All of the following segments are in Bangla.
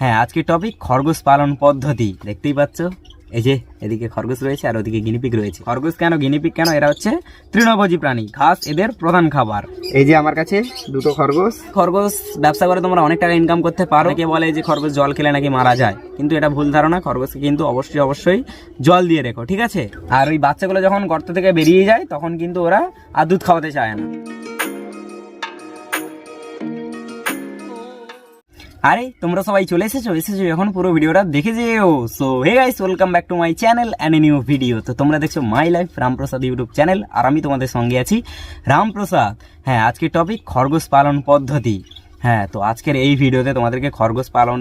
হ্যাঁ আজকের টপিক খরগোশ পালন পদ্ধতি। দেখতেই পাচ্ছ? এই যে এদিকে খরগোশ রয়েছে আর ওদিকে গিনিপিক রয়েছে। খরগোশ কেন গিনিপিক কেন? এরা হচ্ছে তৃণভোজী প্রাণী ঘাস এদের প্রধান খাবার। এই যে আমার কাছে দুটো খরগোশ। খরগোশ ব্যবসা করে তোমরা অনেক টাকা ইনকাম করতে পারো। কে বলে যে খরগোশ জল খেলে নাকি মারা যায়। কিন্তু এটা ভুল ধারণা খরগোশকে কিন্তু অবশ্যই অবশ্যই জল দিয়ে রেখো ঠিক আছে? আর ওই বাচ্চাগুলো যখন গর্ত থেকে বেরিয়ে যায় তখন কিন্তু ওরা আর দুধ খাওয়াতে চায় না। আরে, তোমরা সবাই চলে এসেছ? এসেছ এখন পুরো ভিডিওটা দেখে যেও। So hey guys welcome back to my channel and new video তো তোমরা দেখছ my life Ramprasad YouTube channel আর আমি তোমাদের সঙ্গে আছি রামপ্রসাদ। হ্যাঁ আজকের টপিক খরগোশ পালন পদ্ধতি। হ্যাঁ তো আজকের এই ভিডিওতে তোমাদেরকে খরগোশ পালন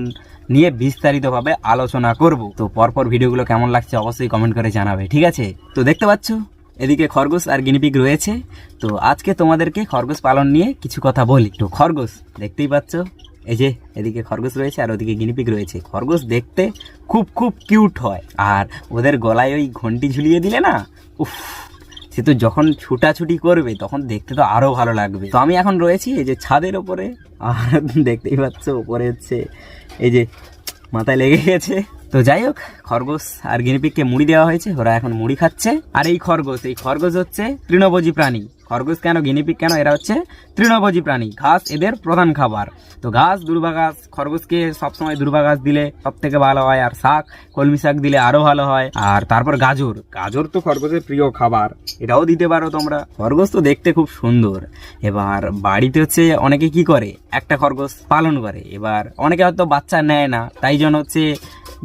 নিয়ে বিস্তারিতভাবে আলোচনা করব। তো পরপর ভিডিওগুলো কেমন লাগছে অবশ্যই কমেন্ট করে জানাবে, ঠিক আছে? তো দেখতে পাচ্ছ, এদিকে খরগোশ আর গিনিপিগ রয়েছে। তো আজকে তোমাদেরকে খরগোশ পালন নিয়ে কিছু কথা বলি। তো খরগোশ, দেখতেই পাচ্ছ এই যে, এদিকে খরগোশ রয়েছে আর ওদিকে গিনিপিক রয়েছে। খরগোশ দেখতে খুব খুব কিউট হয়। আর ওদের গলায় ওই ঘন্টি ঝুলিয়ে দিলে না, উফ, সে তো যখন ছুটাছুটি করবে, তখন দেখতে তো আরও ভালো লাগবে। তো আমি এখন রয়েছি এই যে ছাদের ওপরে। আর দেখতেই পাচ্ছ, ওপরে হচ্ছে এই যে মাথায় লেগে গেছে। তো যাই হোক, খরগোশ আর গিনিপিককে মুড়ি দেওয়া হয়েছে, ওরা এখন মুড়ি খাচ্ছে। আর এই খরগোশ এই খরগোশ হচ্ছে তৃণভোজী প্রাণী। খরগোশ কেন গিনিপিক কেন, এরা হচ্ছে তৃণভোজী প্রাণী, ঘাস এদের প্রধান খাবার। তো ঘাস দুর্বা ঘাস খরগোশকে সবসময় দুর্বা ঘাস দিলে সব থেকে ভালো হয়, আর শাক, কলমি শাক দিলে আরও ভালো হয়। আর তারপর গাজর গাজর তো খরগোশের প্রিয় খাবার, এটাও দিতে পারো তোমরা। খরগোশ তো দেখতে খুব সুন্দর। এবার বাড়িতে হচ্ছে অনেকে কি করে, একটা খরগোশ পালন করে। এবার অনেকে হয়তো বাচ্চা নেয় না, তাই জন্য হচ্ছে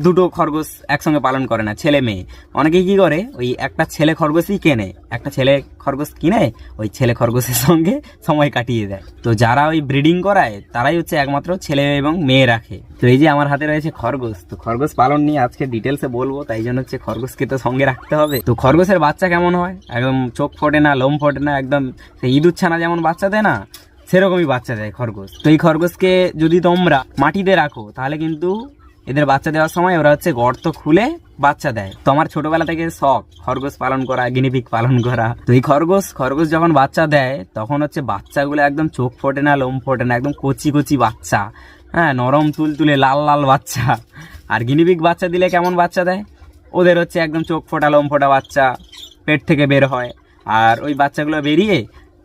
দুটো খরগোশ একসঙ্গে পালন করে না, ছেলে মেয়ে। অনেকে কি করে? ওই একটা ছেলে খরগোশই কেনে, একটা ছেলে খরগোশ কিনে, ওই ছেলে খরগোশের সঙ্গে সময় কাটিয়ে দেয়। তো যারা ওই ব্রিডিং করায়, তারাই হচ্ছে একমাত্র ছেলে এবং মেয়ে রাখে। তো এই যে আমার হাতে রয়েছে খরগোশ, তো খরগোশ পালন নিয়ে আজকে ডিটেলসে বলব, তাই জন্য হচ্ছে খরগোশকে তো সঙ্গে রাখতে হবে। তো খরগোশের বাচ্চা কেমন হয়? একদম চোখ ফোটে না, লোম ফোটে না, একদম সেই ইঁদুর ছানা যেমন বাচ্চা দেয় না, সেরকমই বাচ্চা দেয় খরগোশ। তো এই খরগোশকে যদি তোমরা মাটিতে রাখো, তাহলে কিন্তু এদের বাচ্চা দেওয়ার সময় ওরা হচ্ছে গর্ত খুলে বাচ্চা দেয়। তো আমার ছোটবেলা থেকে শখ, খরগোশ পালন করা গিনিপিক পালন করা। তো এই খরগোশ খরগোশ যখন বাচ্চা দেয়, তখন হচ্ছে বাচ্চাগুলো একদম চোখ ফোটে না, লোম ফোটে না, একদম কচি কচি বাচ্চা। হ্যাঁ নরম তুল তুলে লাল লাল বাচ্চা। আর গিনিপিক বাচ্চা দিলে কেমন বাচ্চা দেয়? ওদের হচ্ছে একদম চোখ ফোটা, লোম ফোটা বাচ্চা, পেট থেকে বের হয়। আর ওই বাচ্চাগুলো বেরিয়ে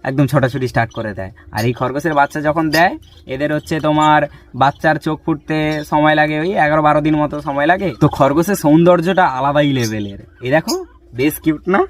একদম ছোটাছুটি স্টার্ট করে দেয়। আর এই খরগোশের বাচ্চা যখন দেয়, এদের হচ্ছে তোমার বাচ্চার চোখ ফুটতে সময় লাগে ওই এগারো বারো দিন মতো সময় লাগে। তো খরগোশের সৌন্দর্যটা আলাদাই লেভেলের এই দেখো, বেশ কিউট না?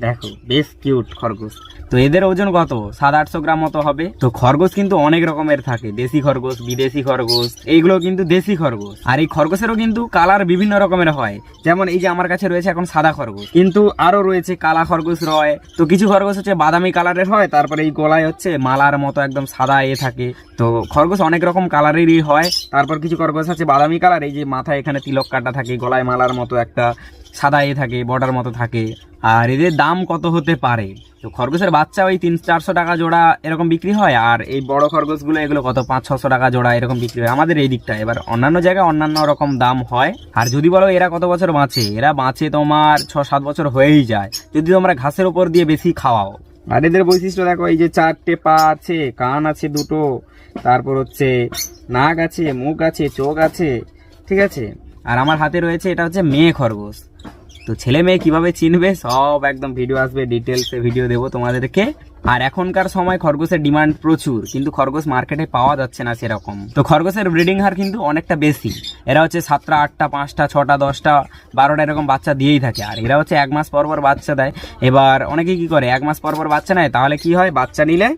দেখো, বেশ কিউট খরগোশ। তো এদের ওজন কত? সাত আটশো গ্রাম মতো হবে। তো খরগোশ কিন্তু অনেক রকমের থাকে। দেশি খরগোশ, বিদেশি খরগোশ, এইগুলো কিন্তু দেশি খরগোশ। আর এই খরগোশেরও কিন্তু কালার বিভিন্ন রকমের হয়। যেমন এই যে আমার কাছে রয়েছে এখন সাদা খরগোশ। কিন্তু আরও রয়েছে কালা খরগোশ রয়। তো কিছু খরগোশ হচ্ছে বাদামি কালারের হয়, তারপরে এই গলায় হচ্ছে মালার মতো একদম সাদা এ থাকে। তো খরগোশ অনেক রকম কালারেরই হয়। তারপর কিছু খরগোশ আছে বাদামি কালার এই যে মাথায় এখানে তিলক কাটা থাকে, গলায় মালার মতো একটা। সাদা এ থাকে, বর্ডার মতো থাকে। আর এদের দাম কত হতে পারে? তো খরগোশের বাচ্চা ওই তিন, চারশো টাকা জোড়া এরকম বিক্রি হয়, আর এই বড় খরগোশগুলো, এগুলো কত পাঁচ ছশো টাকা জোড়া এরকম বিক্রি হয় আমাদের এই দিকটা এবার অন্যান্য জায়গায় অন্যান্য রকম দাম হয়। আর যদি বলো এরা কত বছর বাঁচে? এরা বাঁচে তোমার ছ সাত বছর হয়েই যায়। যদি তোমরা ঘাসের ওপর দিয়ে বেশি খাওয়াও। আর এদের বৈশিষ্ট্য দেখো, এই যে চারটে পা আছে, কান আছে দুটো, তারপর হচ্ছে নাক আছে, মুখ আছে, চোখ আছে, ঠিক আছে? আর আমার হাতে রয়েছে এটা হচ্ছে মেয়ে খরগোশ। তো ছেলে মেয়ে কীভাবে চিনবে? সব একদম ভিডিও আসবে ডিটেলসে ভিডিও দেবো তোমাদেরকে। আর এখনকার সময় খরগোশের ডিমান্ড প্রচুর, কিন্তু খরগোশ মার্কেটে পাওয়া যাচ্ছে না সেরকম। তো খরগোশের ব্রিডিং হার কিন্তু অনেকটা বেশি। এরা হচ্ছে সাতটা, আটটা, পাঁচটা, ছটা, দশটা, বারোটা এরকম বাচ্চা দিয়েই থাকে। আর এরা হচ্ছে এক মাস পর পর বাচ্চা দেয়। এবার অনেকে কি করে, এক মাস পর পর বাচ্চা নেয়, তাহলে কি হয়? বাচ্চা নিলে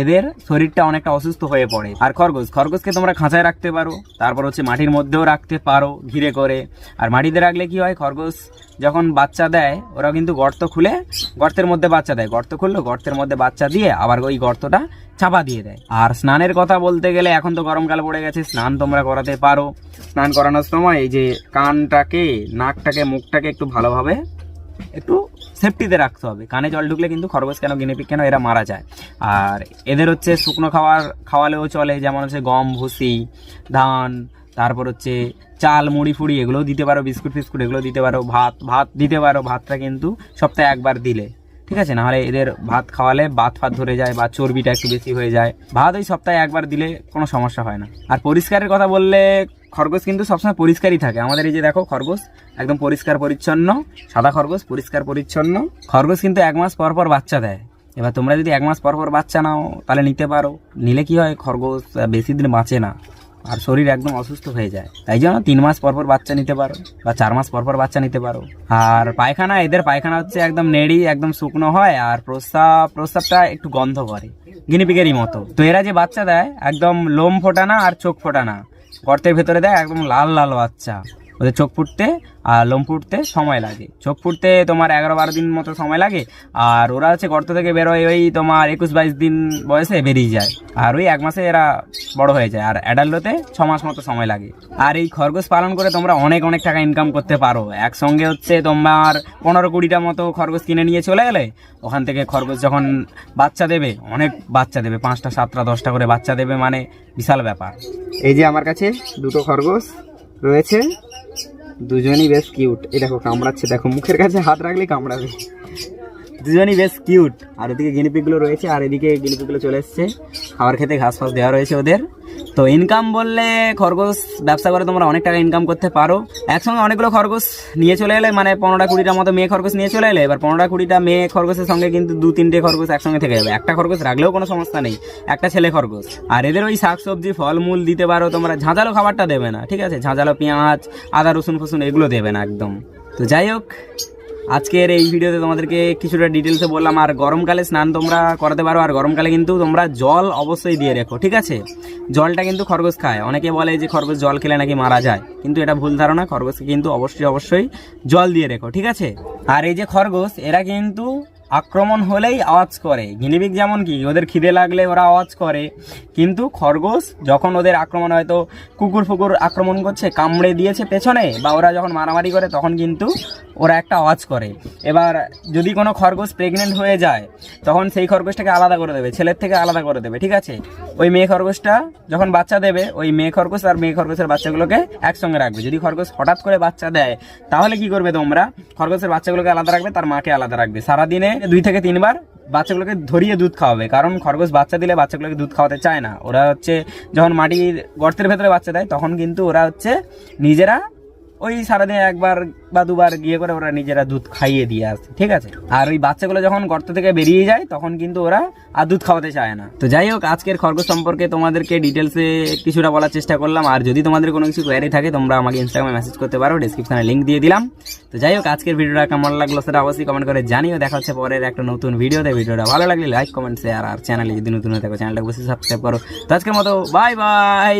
এদের শরীরটা অনেকটা অসুস্থ হয়ে পড়ে। আর খরগোশ, খরগোশকে তোমরা খাঁচায় রাখতে পারো, তারপর হচ্ছে মাটির মধ্যেও রাখতে পারো ঘিরে করে। আর মাটিতে রাখলে কি হয়? খরগোশ যখন বাচ্চা দেয় ওরা কিন্তু গর্ত খুলে গর্তের মধ্যে বাচ্চা দেয়। গর্ত খুললো, গর্তের মধ্যে বাচ্চা দিয়ে আবার ওই গর্তটা চাপা দিয়ে দেয়। আর স্নানের কথা বলতে গেলে এখন তো গরমকাল পড়ে গেছে, স্নান তোমরা করাতে পারো। স্নান করানোর সময় এই যে কানটাকে, নাকটাকে, মুখটাকে একটু ভালোভাবে একটু সেফটিতে রাখতে হবে। কানে জল ঢুকলে কিন্তু খরগোশ কেন গিনিপিক কেন, এরা মারা যায়। আর এদের হচ্ছে শুকনো খাওয়ার, খাওয়ালেও চলে, যেমন হচ্ছে গম, ভুসি, ধান, তারপর হচ্ছে চাল, মুড়ি, ফুড়ি, এগুলোও দিতে পারো, বিস্কুট ফিস্কুট এগুলো দিতে পারো, ভাত ভাত দিতে পারো, ভাতটা কিন্তু সপ্তাহে একবার দিলে। ঠিক আছে? নাহলে এদের ভাত খাওয়ালে ভাত ফাত ধরে যায় বা চর্বিটা একটু বেশি হয়ে যায়। ভাত ওই সপ্তাহে একবার দিলে কোনো সমস্যা হয় না। আর পরিষ্কারের কথা বললে খরগোশ কিন্তু সবসময় পরিষ্কারই থাকে। আমাদের এই যে দেখো খরগোশ, একদম পরিষ্কার পরিচ্ছন্ন, সাদা খরগোশ, পরিষ্কার পরিচ্ছন্ন। খরগোশ কিন্তু এক মাস পর পর বাচ্চা দেয়। এবার তোমরা যদি এক মাস পর পর বাচ্চা নাও, তাহলে নিতে পারো। নিলে কি হয়? খরগোশ বেশি দিন বাঁচে না। আর শরীর একদম অসুস্থ হয়ে যায়। তাই জন্য তিন মাস পরপর পর বাচ্চা নিতে পারো, বা চার মাস পরপর পর বাচ্চা নিতে পারো। আর পায়খানা, এদের পায়খানা হচ্ছে একদম নেড়ি, একদম শুকনো হয়, আর প্রস্রাব, প্রস্রাবটা একটু গন্ধ করে, গিনিপিগেরই মতো। তো এরা যে বাচ্চা দেয়, একদম লোম ফোটানা আর চোখ ফোটানা, গর্তের ভেতরে দেয় একদম লাল লাল বাচ্চা। ওদের চোখ ফুটতে আর লোম ফুটতে সময় লাগে। চোখ ফুটতে তোমার এগারো বারো দিন মতো সময় লাগে আর ওরা হচ্ছে গর্ত থেকে বেরোয় ওই তোমার একুশ বাইশ দিন বয়সে বেরিয়ে যায়। আর ওই এক মাসে এরা বড় হয়ে যায় আর অ্যাডাল্ট হতে ছ মাস মতো সময় লাগে। আর এই খরগোশ পালন করে তোমরা অনেক অনেক টাকা ইনকাম করতে পারো। একসঙ্গে হচ্ছে তোমার পনেরো কুড়িটা মতো খরগোশ কিনে নিয়ে চলে গেলে ওখান থেকে খরগোশ যখন বাচ্চা দেবে, অনেক বাচ্চা দেবে, পাঁচটা, সাতটা, দশটা করে বাচ্চা দেবে মানে বিশাল ব্যাপার। এই যে আমার কাছে দুটো খরগোশ রয়েছে। দুজনই বেশ কিউট এই দেখো, কামড়াচ্ছে। দেখো, মুখের কাছে হাত রাখলে কামড়াবে। দুজনই বেশ কিউট আর ওদিকে গিনিপিগুলো রয়েছে, আর এদিকে গিনিপিগুলো চলে এসছে। খাবার খেতে ঘাস ফাস দেওয়া রয়েছে ওদের। তো ইনকাম বললে খরগোশ ব্যবসা করে তোমরা অনেক টাকা ইনকাম করতে পারো। একসঙ্গে অনেকগুলো খরগোশ নিয়ে চলে এলে মানে পনেরোটা কুড়িটার মতো মেয়ে খরগোশ নিয়ে চলে এলে, এবার পনেরোটা কুড়িটা মেয়ে খরগোশের সঙ্গে কিন্তু দু তিনটে খরগোশ একসঙ্গে থেকে যাবে। একটা খরগোশ রাখলেও কোনো সমস্যা নেই, একটা ছেলে খরগোশ। আর এদের ওই শাকসবজি ফলমূল দিতে পারো তোমরা, ঝাঁঝালো খাবারটা দেবে না, ঠিক আছে? ঝাঁঝালো পেঁয়াজ, আদা, রসুন, ফসুন এগুলো দেবে না একদম। তো যাই হোক আজকের এই ভিডিওতে তোমাদেরকে কিছুটা ডিটেলসে বললাম, আর গরমকালে স্নান তোমরা করাতে পারো, আর গরমকালে কিন্তু তোমরা জল অবশ্যই দিয়ে রেখো, ঠিক আছে? জলটা কিন্তু খরগোশ খায়। অনেকে বলে যে খরগোশ জল খেলে নাকি মারা যায়, কিন্তু এটা ভুল ধারণা, খরগোশকে কিন্তু অবশ্যই অবশ্যই জল দিয়ে রেখো, ঠিক আছে? আর এই যে খরগোশ, এরা কিন্তু আক্রমণ হলেই আওয়াজ করে। গিনিবিক যেমন কি, ওদের খিদে লাগলে ওরা আওয়াজ করে, কিন্তু খরগোশ যখন ওদের আক্রমণ হয়তো কুকুর ফুকুর আক্রমণ করছে, কামড়ে দিয়েছে পেছনে, বা ওরা যখন মারামারি করে, তখন কিন্তু ওরা একটা আওয়াজ করে। এবার যদি কোনো খরগোশ প্রেগনেন্ট হয়ে যায়, তখন সেই খরগোশটাকে আলাদা করে দেবে, ছেলের থেকে আলাদা করে দেবে, ঠিক আছে? ওই মেয়ে খরগোশটা যখন বাচ্চা দেবে, ওই মেয়ে খরগোশ আর মেয়ে খরগোশের বাচ্চাগুলোকে একসঙ্গে রাখবে। যদি খরগোশ হঠাৎ করে বাচ্চা দেয়, তাহলে কি করবে তোমরা? খরগোশের বাচ্চাগুলোকে আলাদা রাখবে, তার মাকে আলাদা রাখবে। সারাদিনে দুই থেকে তিনবার বাচ্চাগুলোকে ধরিয়ে দুধ খাওয়াবে, কারণ খরগোশ বাচ্চা দিলে বাচ্চাগুলোকে দুধ খাওয়াতে চায় না। ওরা হচ্ছে যখন মাটির গর্তের ভেতরে বাচ্চা দেয়, তখন কিন্তু ওরা হচ্ছে নিজেরা ওই সারাদিনে একবার বা দুবার গিয়ে করে ওরা নিজেরা দুধ খাইয়ে দিয়ে আসে, ঠিক আছে? আর ওই বাচ্চাগুলো যখন গর্ত থেকে বেরিয়ে যায়, তখন কিন্তু ওরা আর দুধ খাওয়াতে চায় না। তো যাই হোক, আজকের খরগোশ সম্পর্কে তোমাদেরকে ডিটেলসে কিছুটা বলার চেষ্টা করলাম। আর যদি তোমাদের কোনো কিছু কোয়ারি থাকে, তোমরা আমাকে ইনস্টাগ্রামে মেসেজ করতে পারো ডিসক্রিপশনে লিঙ্ক দিয়ে দিলাম। তো যাই হোক, আজকের ভিডিওটা কেমন লাগল সেটা অবশ্যই কমেন্ট করে জানিও। দেখা হচ্ছে পরের একটা নতুন ভিডিওতে। ভিডিওটা ভালো লাগলে লাইক কমেন্ট শেয়ার আর চ্যানেলে যদি নতুন হয়ে থাকো চ্যানেলটা অবশ্যই সাবস্ক্রাইব করো। তো আজকের মতো বাই বাই